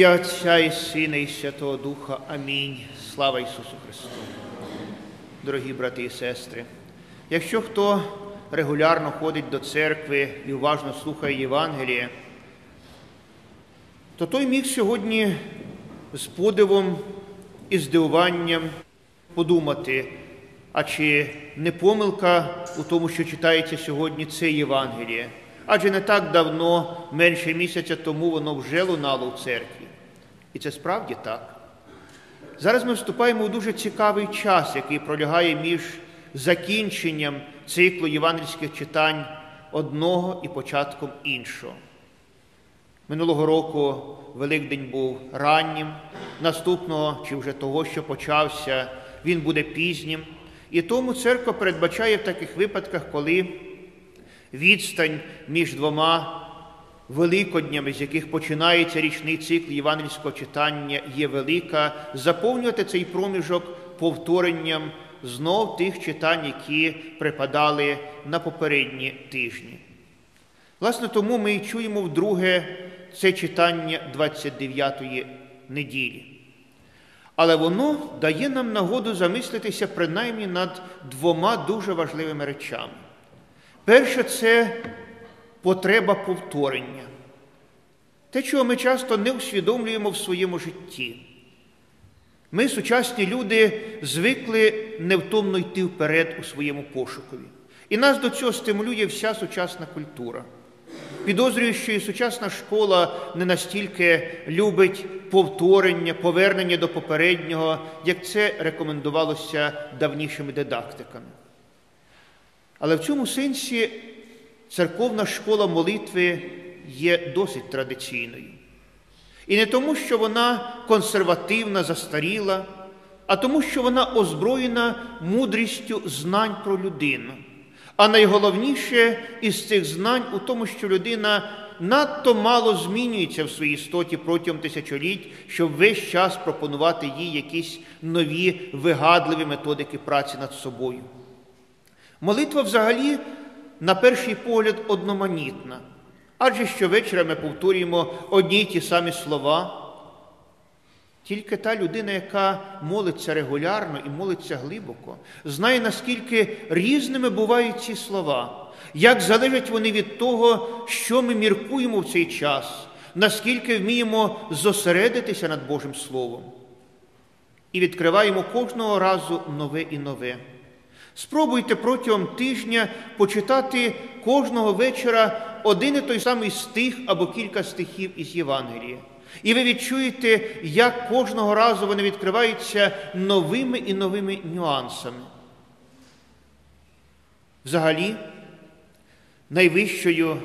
ім'я Отця і Сина, і Святого Духа. Амінь. Слава Ісусу Христу. Дорогі брати і сестри, якщо хто регулярно ходить до церкви і уважно слухає Євангеліє, то той міг сьогодні з подивом і здивуванням подумати, а чи не помилка у тому, що читається сьогодні це Євангеліє? Адже не так давно, менше місяця тому, воно вже лунало в церкві. І це справді так. Зараз ми вступаємо у дуже цікавий час, який пролягає між закінченням циклу євангельських читань одного і початком іншого. Минулого року Великдень був раннім, наступного чи вже того, що почався, він буде пізнім. І тому церква передбачає в таких випадках, коли відстань між двома великоднями, з яких починається річний цикл євангельського читання, є велика, заповнювати цей проміжок повторенням знов тих читань, які припадали на попередні тижні. Власне, тому ми і чуємо вдруге це читання 29-ї неділі. Але воно дає нам нагоду замислитися принаймні над двома дуже важливими речами. Перше це потреба повторення. Те, чого ми часто не усвідомлюємо в своєму житті. Ми, сучасні люди, звикли невтомно йти вперед у своєму пошукові. І нас до цього стимулює вся сучасна культура. Підозрюю, що і сучасна школа не настільки любить повторення, повернення до попереднього, як це рекомендувалося давнішими дидактиками. Але в цьому сенсі церковна школа молитви є досить традиційною. І не тому, що вона консервативна, застаріла, а тому, що вона озброєна мудрістю знань про людину. А найголовніше із цих знань у тому, що людина надто мало змінюється в своїй істоті протягом тисячоліть, щоб весь час пропонувати їй якісь нові вигадливі методики праці над собою. Молитва взагалі, на перший погляд, одноманітна, адже щовечора ми повторюємо одні й ті самі слова. Тільки та людина, яка молиться регулярно і молиться глибоко, знає, наскільки різними бувають ці слова, як залежать вони від того, що ми міркуємо в цей час, наскільки вміємо зосередитися над Божим Словом. І відкриваємо кожного разу нове і нове. Спробуйте протягом тижня почитати кожного вечора один і той самий стих або кілька стихів із Євангелія. І ви відчуєте, як кожного разу вони відкриваються новими і новими нюансами. Взагалі, найвищою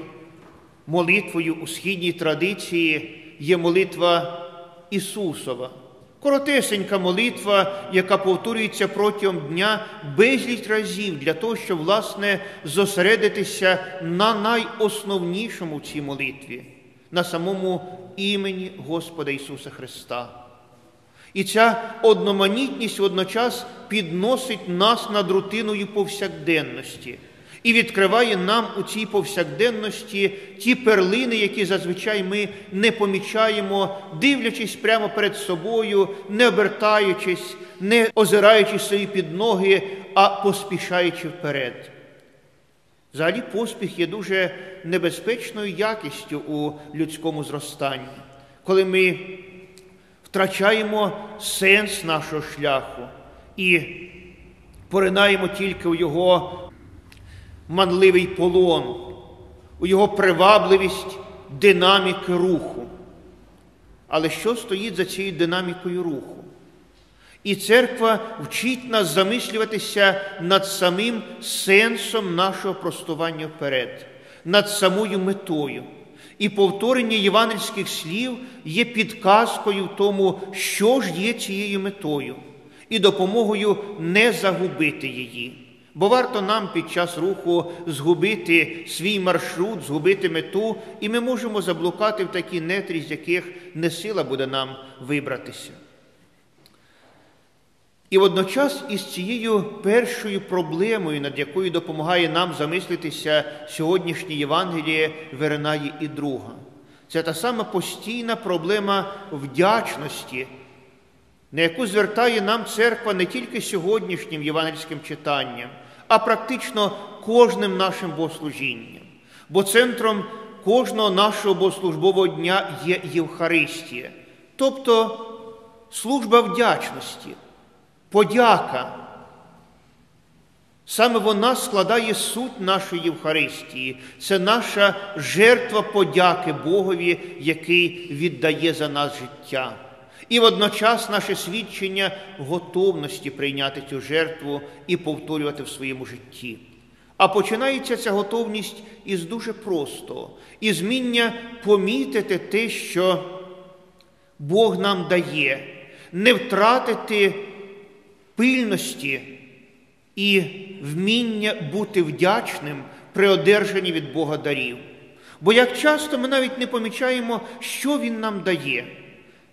молитвою у східній традиції є молитва Ісусова. Коротесенька молитва, яка повторюється протягом дня безліч разів для того, щоб, власне, зосередитися на найосновнішому в цій молитві, на самому імені Господа Ісуса Христа. І ця одноманітність водночас підносить нас над рутиною повсякденності і відкриває нам у цій повсякденності ті перлини, які зазвичай ми не помічаємо, дивлячись прямо перед собою, не обертаючись, не озираючись собі під ноги, а поспішаючи вперед. Взагалі, поспіх є дуже небезпечною якістю у людському зростанні, коли ми втрачаємо сенс нашого шляху і поринаємо тільки у його манливий полон, у його привабливість динаміки руху. Але що стоїть за цією динамікою руху? І церква вчить нас замислюватися над самим сенсом нашого простування вперед, над самою метою. І повторення євангельських слів є підказкою в тому, що ж є цією метою, і допомогою не загубити її. Бо варто нам під час руху згубити свій маршрут, згубити мету, і ми можемо заблукати в такі нетрі, з яких не сила буде нам вибратися. І водночас із цією першою проблемою, над якою допомагає нам замислитися сьогоднішнє Євангеліє, виринає і друга. Це та сама постійна проблема вдячності, на яку звертає нам церква не тільки сьогоднішнім євангельським читанням, а практично кожним нашим богослужінням. Бо центром кожного нашого богослужбового дня є Євхаристія, тобто служба вдячності, подяка. Саме вона складає суть нашої Євхаристії. Це наша жертва подяки Богові, який віддає за нас життя. І водночас наше свідчення готовності прийняти цю жертву і повторювати в своєму житті. А починається ця готовність із дуже простого, із вміння помітити те, що Бог нам дає, не втратити пильності і вміння бути вдячним при одержанні від Бога дарів. Бо як часто ми навіть не помічаємо, що Він нам дає.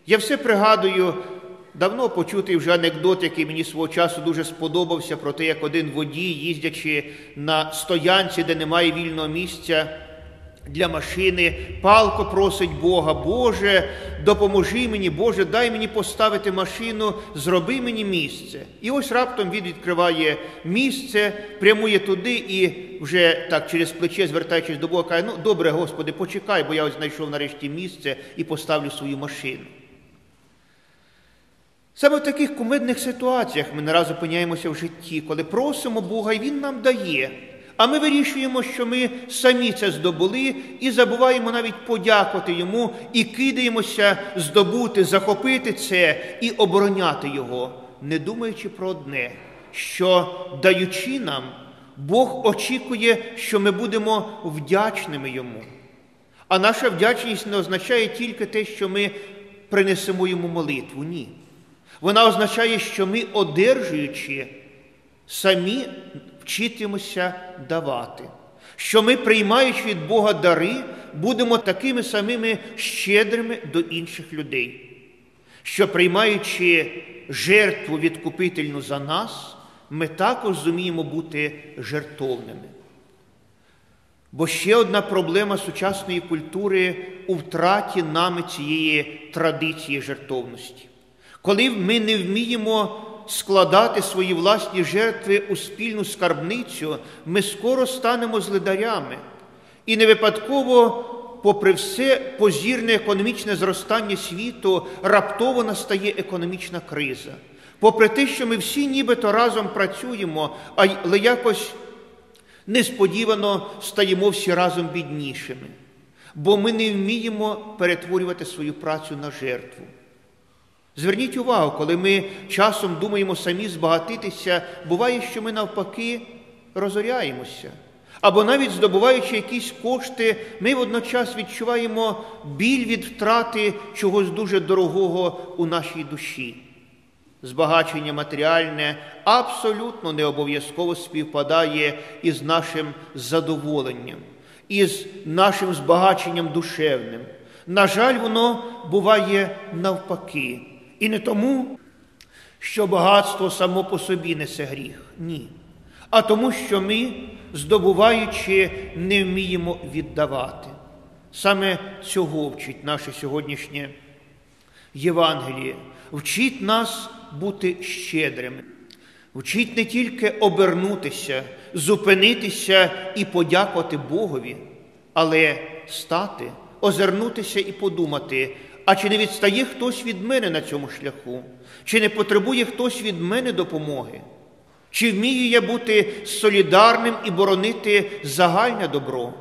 Я все пригадую давно почутий вже анекдот, який мені свого часу дуже сподобався, про те, як один водій, їздячи на стоянці, де немає вільного місця для машини, палко просить Бога, Боже, допоможи мені, Боже, дай мені поставити машину, зроби мені місце. І ось раптом він відкриває місце, прямує туди і вже так через плече, звертаючись до Бога, каже, ну добре, Господи, почекай, бо я ось знайшов нарешті місце і поставлю свою машину. Саме в таких кумедних ситуаціях ми не раз опиняємося в житті, коли просимо Бога, і Він нам дає. А ми вирішуємо, що ми самі це здобули, і забуваємо навіть подякувати йому, і кидаємося здобути, захопити це і обороняти його, не думаючи про одне, що даючи нам, Бог очікує, що ми будемо вдячними йому. А наша вдячність не означає тільки те, що ми принесемо йому молитву. Ні. Вона означає, що ми, одержуючи, самі вчитимося давати, що ми, приймаючи від Бога дари, будемо такими самими щедрими до інших людей, що приймаючи жертву відкупительну за нас, ми також зуміємо бути жертовними. Бо ще одна проблема сучасної культури у втраті нами цієї традиції жертовності. Коли ми не вміємо складати свої власні жертви у спільну скарбницю, ми скоро станемо злидарями. І не випадково, попри все позірне економічне зростання світу, раптово настає економічна криза. Попри те, що ми всі нібито разом працюємо, але якось несподівано стаємо всі разом біднішими, бо ми не вміємо перетворювати свою працю на жертву. Зверніть увагу, коли ми часом думаємо самі збагатитися, буває, що ми навпаки розоряємося. Або навіть здобуваючи якісь кошти, ми водночас відчуваємо біль від втрати чогось дуже дорогого у нашій душі. Збагачення матеріальне абсолютно не обов'язково співпадає із нашим задоволенням, із нашим збагаченням душевним. На жаль, воно буває навпаки. І не тому, що багатство само по собі несе гріх. Ні. А тому, що ми, здобуваючи, не вміємо віддавати. Саме цього вчить наше сьогоднішнє Євангеліє, вчить нас бути щедрими, вчить не тільки обернутися, зупинитися і подякувати Богові, але стати, озирнутися і подумати, а чи не відстає хтось від мене на цьому шляху? Чи не потребує хтось від мене допомоги? Чи вмію я бути солідарним і боронити загальне добро?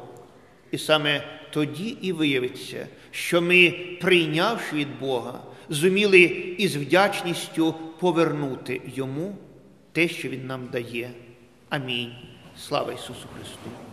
І саме тоді і виявиться, що ми, прийнявши від Бога, зуміли із вдячністю повернути Йому те, що Він нам дає. Амінь. Слава Ісусу Христу!